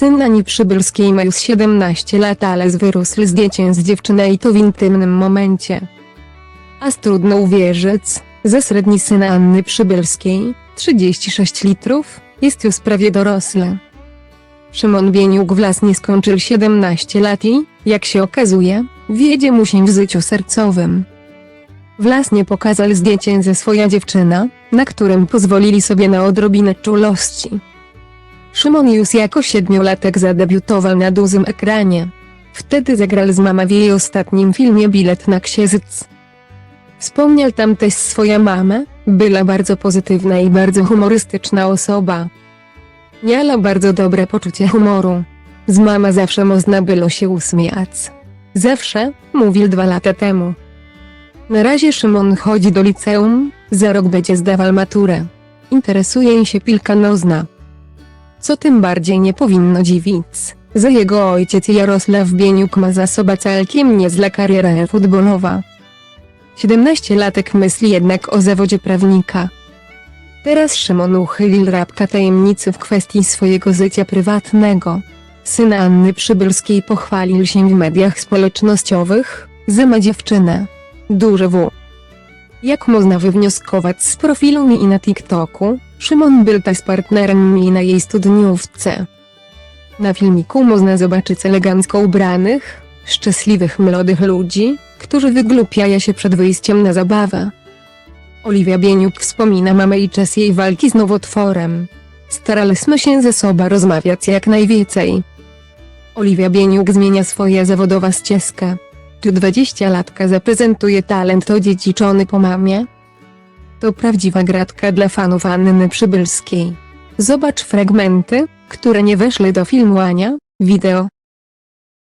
Syn Ani Przybylskiej ma już 17 lat, ale wyrósł z dziecię z dziewczyny i to w intymnym momencie. Aż trudno uwierzyć, że średni syn Anny Przybylskiej, 36 litrów, jest już prawie dorosły. Szymon Bieniuk własnie skończył 17 lat i, jak się okazuje, wiedzie mu się w życiu sercowym. Własnie pokazał zdjęcie ze swoja dziewczyna, na którym pozwolili sobie na odrobinę czulości. Szymon już jako siedmiolatek zadebiutował na dużym ekranie. Wtedy zagrał z mama w jej ostatnim filmie Bilet na Księżyc. Wspomniał tam też swoją mamę, była bardzo pozytywna i bardzo humorystyczna osoba. Miała bardzo dobre poczucie humoru. Z mama zawsze można było się uśmiać. Zawsze, mówił dwa lata temu. Na razie Szymon chodzi do liceum, za rok będzie zdawał maturę. Interesuje się piłka nożna. Co tym bardziej nie powinno dziwić, że jego ojciec Jarosław Bieniuk ma za sobą całkiem niezła kariera futbolowa. 17-latek myśli jednak o zawodzie prawnika. Teraz Szymon uchylił rabka tajemnicy w kwestii swojego życia prywatnego. Syn Anny Przybylskiej pochwalił się w mediach społecznościowych, że ma dziewczynę. Duże W. Jak można wywnioskować z profilu Mi na TikToku, Szymon Bylta z partnerem Mi na jej studniówce. Na filmiku można zobaczyć elegancko ubranych, szczęśliwych młodych ludzi, którzy wyglupiają się przed wyjściem na zabawę. Oliwia Bieniuk wspomina mamę i czas jej walki z nowotworem. Staraliśmy się ze sobą rozmawiać jak najwięcej. Oliwia Bieniuk zmienia swoje zawodowa ścieżkę. Czy 20-latka zaprezentuje talent odziedziczony po mamie? To prawdziwa gratka dla fanów Anny Przybylskiej. Zobacz fragmenty, które nie weszły do filmu Ania, wideo.